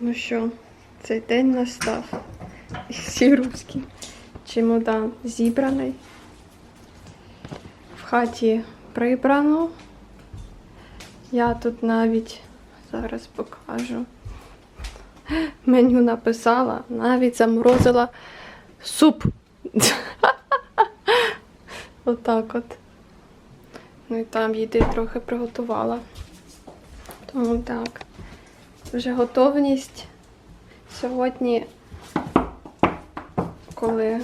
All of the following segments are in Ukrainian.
Ну що, цей день настав. І всі руські. Чемодан зібраний. В хаті прибрано. Я тут навіть зараз покажу. Меню написала, навіть заморозила суп. Отак от. Ну і там їди трохи приготувала. Тому так. Вже готовність сьогодні, коли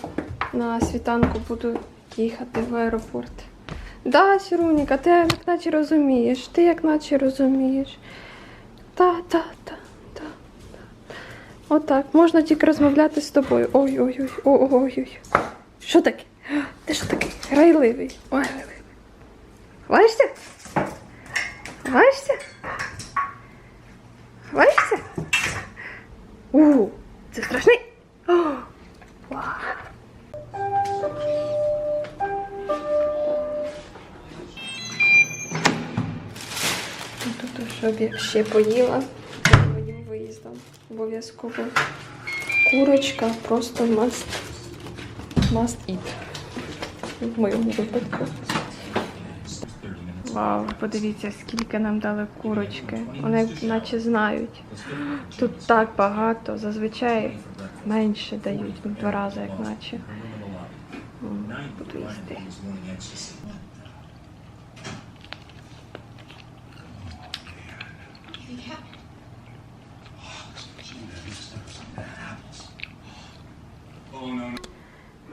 на світанку буду їхати в аеропорт. Да, Сіруніка, ти як наче розумієш, ти як наче розумієш. Та, та, та, та, та. Отак, можна тільки розмовляти з тобою. Ой-ой-ой, ой-ой-ой. Що таке? Ти що такий? Грайливий. Ой. Ховаєшся? Ховаєшся? Ховаєшся? У, це страшний. О, вау. Тут, щоб я ще поїла перед моїм виїздом. Обов'язково курочка просто must, must eat. В моєму випадку. Вау, подивіться, скільки нам дали курочки. Вони наче знають. Тут так багато, зазвичай менше дають, два рази, як наче. Буду їсти.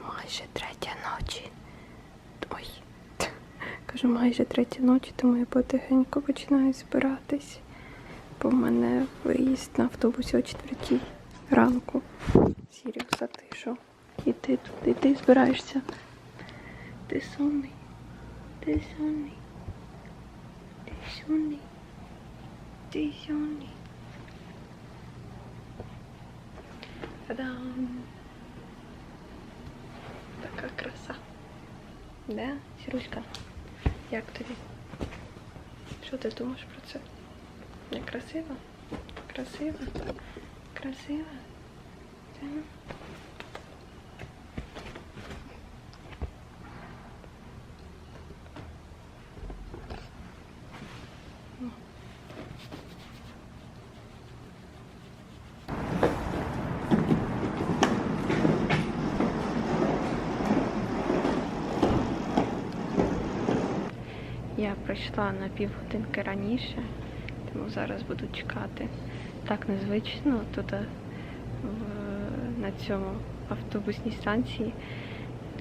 Майже третя ночі. Ой. Кажу, майже третя ночі, тому я потихеньку починаю збиратись. Бо в мене виїзд на автобусі о четвертій ранку. Сіріус, а ти що? І ти туди, ти збираєшся. Ти сонний. Ти сонний. Ти сонний. Ти сонний. Та-дам! Така краса. Да, Сіруська? Як тобі? Що ти думаєш про це? Я красива? Красива? Красива? Так. Я прийшла на півгодинки раніше, тому зараз буду чекати. Так незвично тут е, на цьому автобусній станції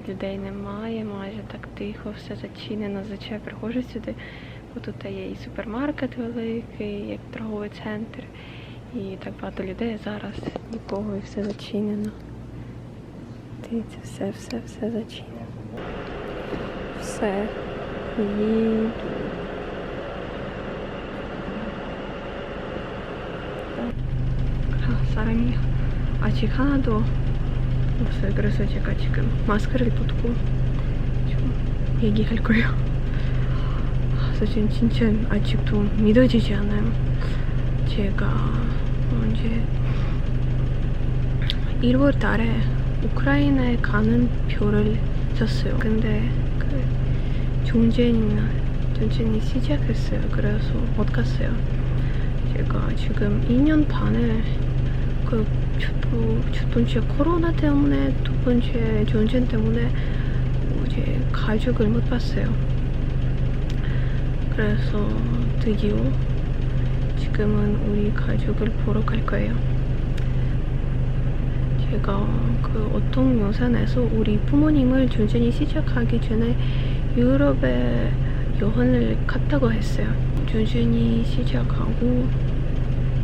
людей немає, майже так тихо, все зачинено. Зазвичай приходжу сюди, бо тут є і супермаркет великий, як торговий центр, і так багато людей. Зараз нікого і все зачинено. Дивіться, все-все-все зачинено. все 이도 아, 사람이 아직 하나도 없어요. 그래서 제가 지금 마스크를 벗고 좀 얘기할 거예요. 사실 진짜 아직도 믿어지지 않아요. 제가 뭐 언제 1월 달에 우크라이나에 가는 표를 샀어요. 근데 그 전쟁이나 전쟁이 시작했어요. 그래서 못 갔어요. 제가 지금 2년 반을 그 첫, 첫 번째 코로나 때문에 두 번째 전쟁 때문에 이제 가족을 못 봤어요. 그래서 드디어 지금은 우리 가족을 보러 갈 거예요. 제가 그 어떤 영상에서 우리 부모님을 전쟁이 시작하기 전에 유럽에 여행을 갔다고 했어요. 전쟁이 시작하고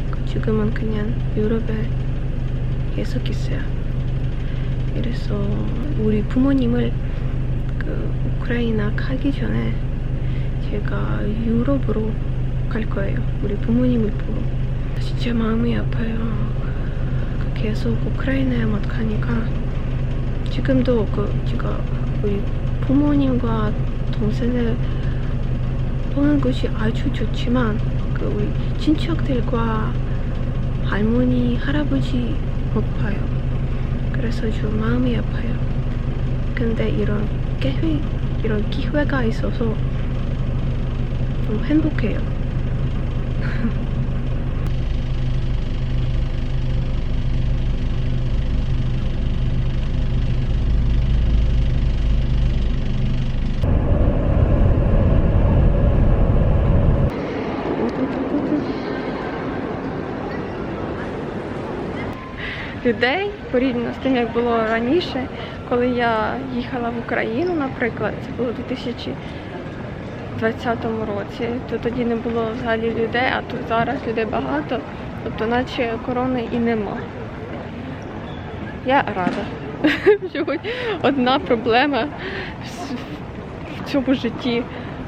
그 지금은 그냥 유럽에 계속 있어요. 그래서 우리 부모님을 그 우크라이나 가기 전에 제가 유럽으로 갈 거예요. 우리 부모님을 보러. 진짜 마음이 아파요. 그 계속 우크라이나에만 가니까 지금도 그 제가 우리 부모님과 동생을 보는 것이 아주 좋지만 그 우리 친척들과 할머니, 할아버지 못 봐요. 그래서 좀 마음이 아파요. 근데 이런 기회, 이런 기회가 있어서 좀 행복해요. Людей порівняно з тим, як було раніше, коли я їхала в Україну, наприклад, це було у 2020 році, то тоді не було взагалі людей, а тут зараз людей багато, тобто наче корони і нема. Я рада, що хоч одна проблема в- цьому житті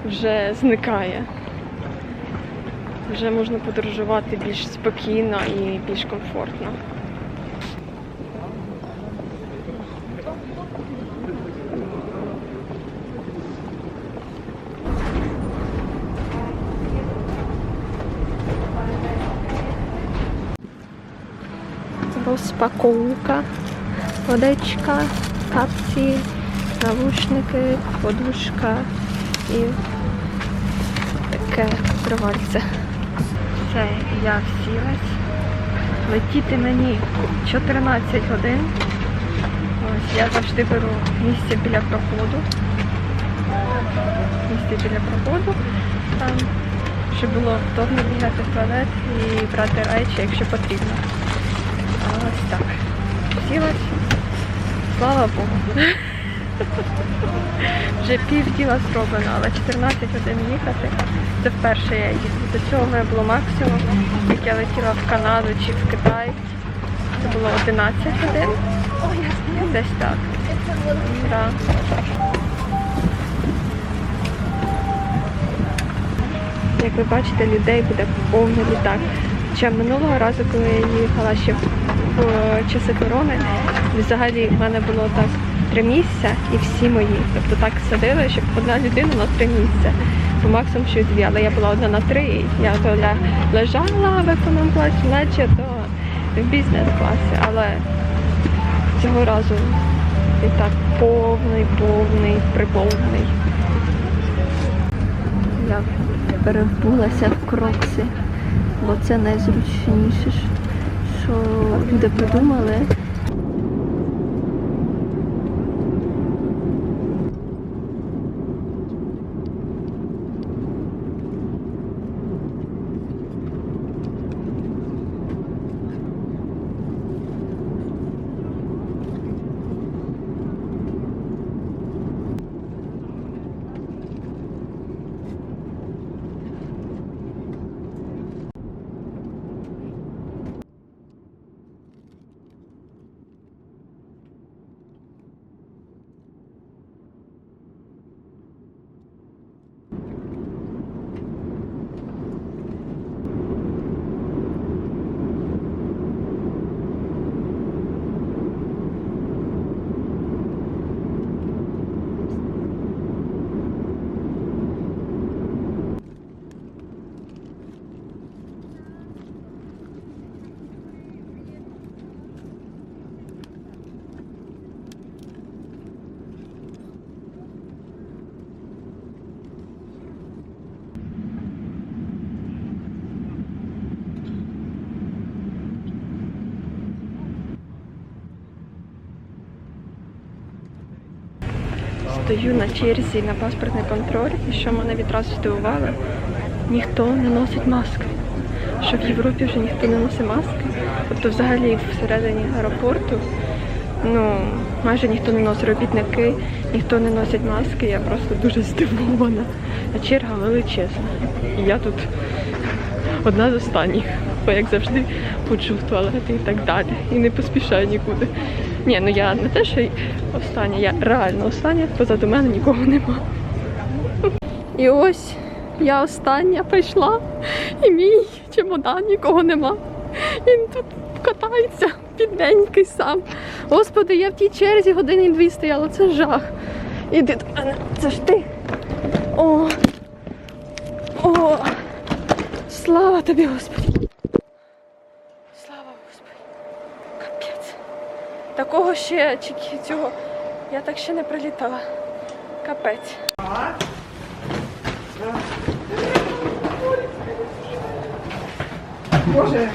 вже зникає. Вже можна подорожувати більш спокійно і більш комфортно. Розпаковка, водичка, капці, навушники, подушка і таке тривальце. Все, я всілась. Летіти мені 14 годин. Ось я завжди беру місце біля проходу. Місце біля проходу. Там, щоб було вдобно бігати в туалет і брати речі, якщо потрібно. Ось так. Сілась. Слава Богу. Вже пів діла зроблено, але 14 годин їхати. Це вперше я їду. До цього в було максимум, як я летіла в Канаду чи в Китай. Це було 11 годин. Десь так. Да. Як ви бачите, людей буде повний літак. Ще минулого разу, коли я їхала ще в, в часи корони, взагалі в мене було так три місця і всі мої. Тобто так садили, щоб одна людина на три місця. По максимум ще дві, але я була одна на три, я то лежала в економ класі, наче то в бізнес-класі. Але цього разу і так повний, повний, приповний. Я перебулася в крокси, бо це найзручніше, ж, що люди придумали. Стою на черзі на паспортний контроль, і що мене відразу здивувало, ніхто не носить маски. Що в Європі вже ніхто не носить маски. Тобто взагалі всередині аеропорту ну, майже ніхто не носить робітники, ніхто не носить маски, я просто дуже здивована. А черга величезна. І я тут одна з останніх, бо як завжди ходжу в туалет і так далі. І не поспішаю нікуди. Ні, ну я не те, що остання, я реально остання, позаду мене нікого нема. І ось я остання прийшла, і мій чемодан нікого нема. Він тут катається бідненький сам. Господи, я в тій черзі години дві стояла, це жах. Іди до мене, це ж ти. О, о, слава тобі, Господи. Слава Такого ще цього. Я так ще не прилітала. Капець. Боже,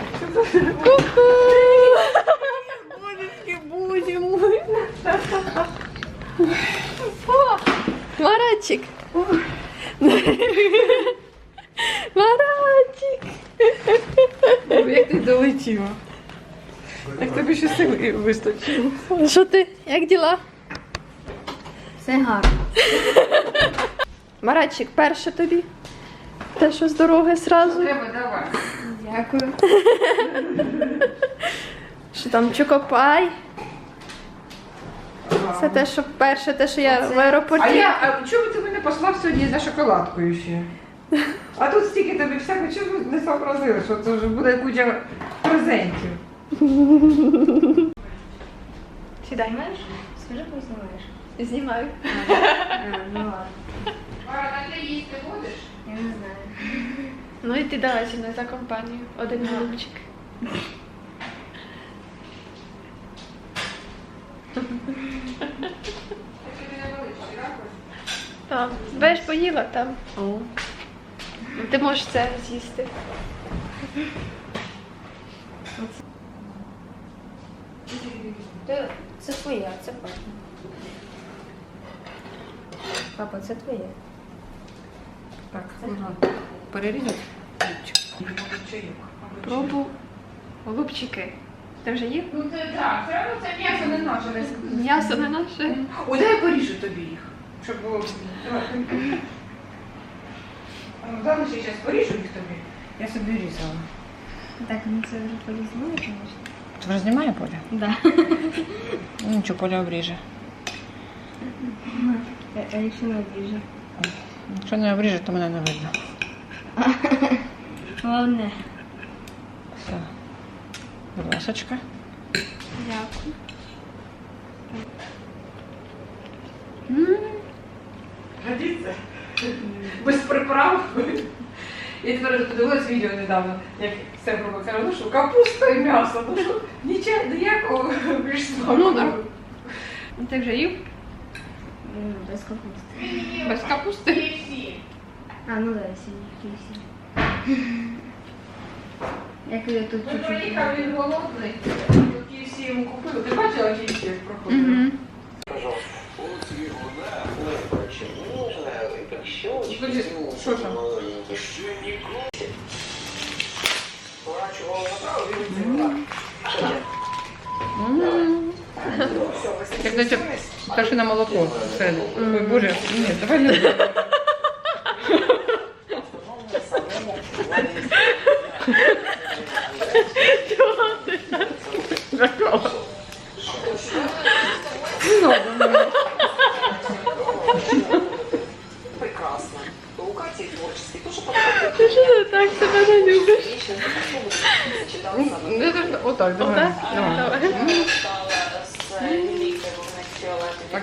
Ку-ку! боже мой. Маратчик! Маратчик! Як ти долетіла? Як тобі ще сили вистачило? Що ти? Як діла? Все гарно. Маратчик, перше тобі. Те, що з дороги зразу. Треба давай. Дякую. Що там чокопай? Це те, що перше, те, що я в аеропорті. А я, а чому ти мене послав сьогодні за шоколадкою ще? А тут стільки тобі всяко, чому не сообразили, що це вже буде куча презентів. Сідай. Знаєш? Скажи, коли знімаєш. Знімаю. А, ну ладно. Мара, ти їсти будеш? Я не знаю. Ну і ти давай зі мною за компанію. Один голубчик. Там. Беш поїла там. О. Ти можеш це з'їсти. Це, це твоє, це папа. Папа, це твоє. Так, можна перерізати. Пробу. Голубчики. Ти вже їв? Ну це так, все одно це м'ясо не наше. М'ясо не наше. Ой, дай я поріжу тобі їх, щоб було. Давай. А ну, Зараз я зараз поріжу їх тобі. Я собі різала. Так, ну це вже полізнуло, звісно. Ти вже знімає Поля? Да. Ну, Нічого, Поля обріже. А якщо не обіже? Якщо не обріже, то мене не видно. Головне. Все. Будь ласочка. Дякую. Годиться? Без приправ. Я тепер подивилась відео недавно, як все було каже, ну що капуста і м'ясо, ну що нічого, ніякого більш смаку. Ну, да. Ти вже їв? Ну, без капусти. Без капусти. А, ну да, кисі. Як я тут Ми проїхав, він голодний. KFC йому купили. Ти бачила як проходив? Угу. От що там? Як знаєте, пташине молоко. Це, ой, боже, ні, давай не будемо. Жахала. Не надо мені. Прекрасно. У Каті творческий тоже Ти що ти так себе не любиш? Ну, не завжди- Отак, давай. Отак? Давай. Давай.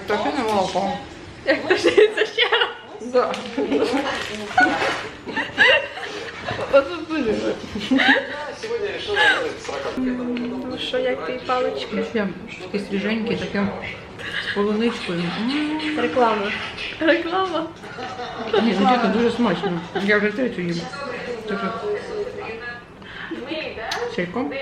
Так, пташине молоко. Як пишеться ще раз? Да. Оце дуже. Сегодня решила с раком. Ну що, як ти палички? Ще таке свіженьке, таке з полуничкою. Реклама. Реклама. Ні, ну дійсно дуже смачно. Я вже третю їм. Дуже. Чайком.